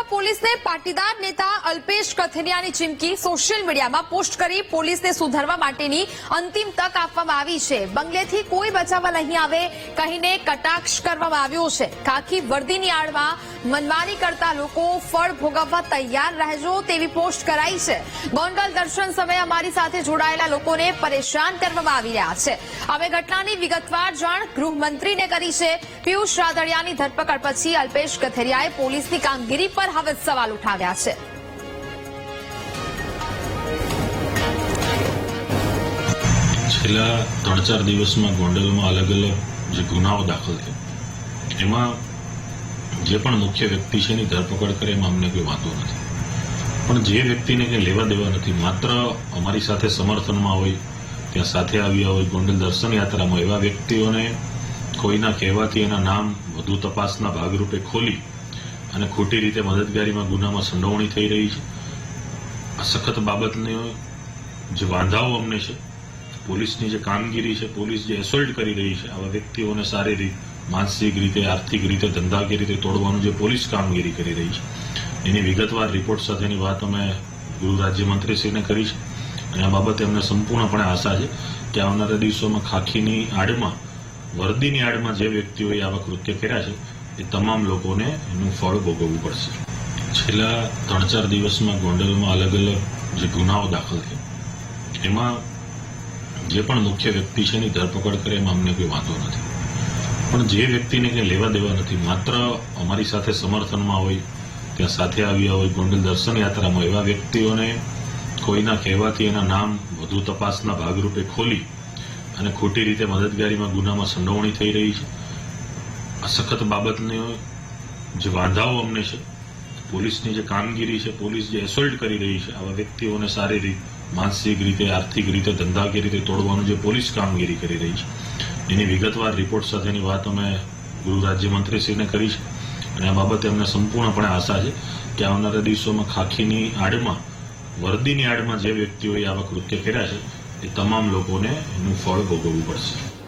સુરતમાં પોલીસને પાટીદાર નેતા અલ્પેશ કથિરિયાની ચીમકી સોશિયલ મીડિયામાં પોસ્ટ કરી પોલીસને સુધારવા માટેની અંતિમ તક આપવામાં આવી છે. બંગલેથી કોઈ બચાવવા નહીં આવે કહીને કટાક્ષ કરવામાં આવ્યો છે. ખાખી વર્દીની આડમાં મનમાની કરતા લોકો ફળ ભોગવવા તૈયાર રહેજો તેવી પોસ્ટ કરાઈ છે. ગોંડલ દર્શન સમયે અમારી સાથે જોડાયેલા લોકોને પરેશાન કરવામાં આવી રહ્યા છે. હવે ઘટનાની વિગતવાર જાણ ગૃહમંત્રીને કરી છે. પિયુષ રાદડિયાની ધરપકડ પછી અલ્પેશ કથેરિયાએ પોલીસની કામગીરી હવે સવાલ ઉઠાવ્યા છે. છેલ્લા ત્રણ ચાર દિવસમાં ગોંડલમાં અલગ અલગ જે ગુનાઓ દાખલ થયો, એમાં જે પણ મુખ્ય વ્યક્તિ છે એની ધરપકડ કરે એમાં અમને કોઈ વાંધો નથી. પણ જે વ્યક્તિને કંઈ લેવા દેવા નથી, માત્ર અમારી સાથે સમર્થનમાં હોય, ત્યાં સાથે આવ્યા હોય, ગોંડલ દર્શન યાત્રામાં, એવા વ્યક્તિઓને કોઈના કહેવાથી એના નામ વધુ તપાસના ભાગરૂપે ખોલી અને ખોટી રીતે મદદગારીમાં ગુનામાં સંડોવણી થઈ રહી છે. આ સખત બાબતને જે વાંધાઓ અમને છે, પોલીસની જે કામગીરી છે, પોલીસ જે એસોલ્ટ કરી રહી છે, આવા વ્યક્તિઓને શારીરિક માનસિક રીતે, આર્થિક રીતે, ધંધાકીય રીતે તોડવાનું જે પોલીસ કામગીરી કરી રહી છે. એની વિગતવાર રિપોર્ટ સાથેની વાત અમે ગૃહ રાજ્યમંત્રીશ્રીને કરી છે. અને આ બાબતે અમને સંપૂર્ણપણે આશા છે કે આવનારા દિવસોમાં ખાખીની આડમાં, વર્દીની આડમાં જે વ્યક્તિઓએ આવા કૃત્ય કર્યા છે એ તમામ લોકોને એનું ફળ ભોગવવું પડશે. છેલ્લા ત્રણ ચાર દિવસમાં ગોંડલમાં અલગ અલગ જે ગુનાઓ દાખલ થયા, એમાં જે પણ મુખ્ય વ્યક્તિ છે એની ધરપકડ કરે એમાં અમને કોઈ વાંધો નથી. પણ જે વ્યક્તિને કંઈ લેવા દેવા નથી, માત્ર અમારી સાથે સમર્થનમાં હોય, ત્યાં સાથે આવ્યા હોય, ગોંડલ દર્શન યાત્રામાં, એવા વ્યક્તિઓને કોઈના કહેવાથી એના નામ વધુ તપાસના ભાગરૂપે ખોલી અને ખોટી રીતે મદદગારીમાં ગુનામાં સંડોવણી થઈ રહી છે. આ સખત બાબતને જે વાંધાઓ અમને છે, પોલીસની જે કામગીરી છે, પોલીસ જે એસોલ્ટ કરી રહી છે, આવા વ્યક્તિઓને શારીરિક માનસિક રીતે, આર્થિક રીતે, ધંધાકીય રીતે તોડવાનું જે પોલીસ કામગીરી કરી રહી છે, એની વિગતવાર રિપોર્ટ સાથેની વાત અમે ગૃહ રાજ્યમંત્રીશ્રીને કરી છે. અને આ બાબતે અમને સંપૂર્ણપણે આશા છે કે આવનારા દિવસોમાં ખાખીની આડમાં, વર્દીની આડમાં જે વ્યક્તિઓએ આવા કૃત્ય કર્યા છે, એ તમામ લોકોને એનું ફળ ભોગવવું પડશે.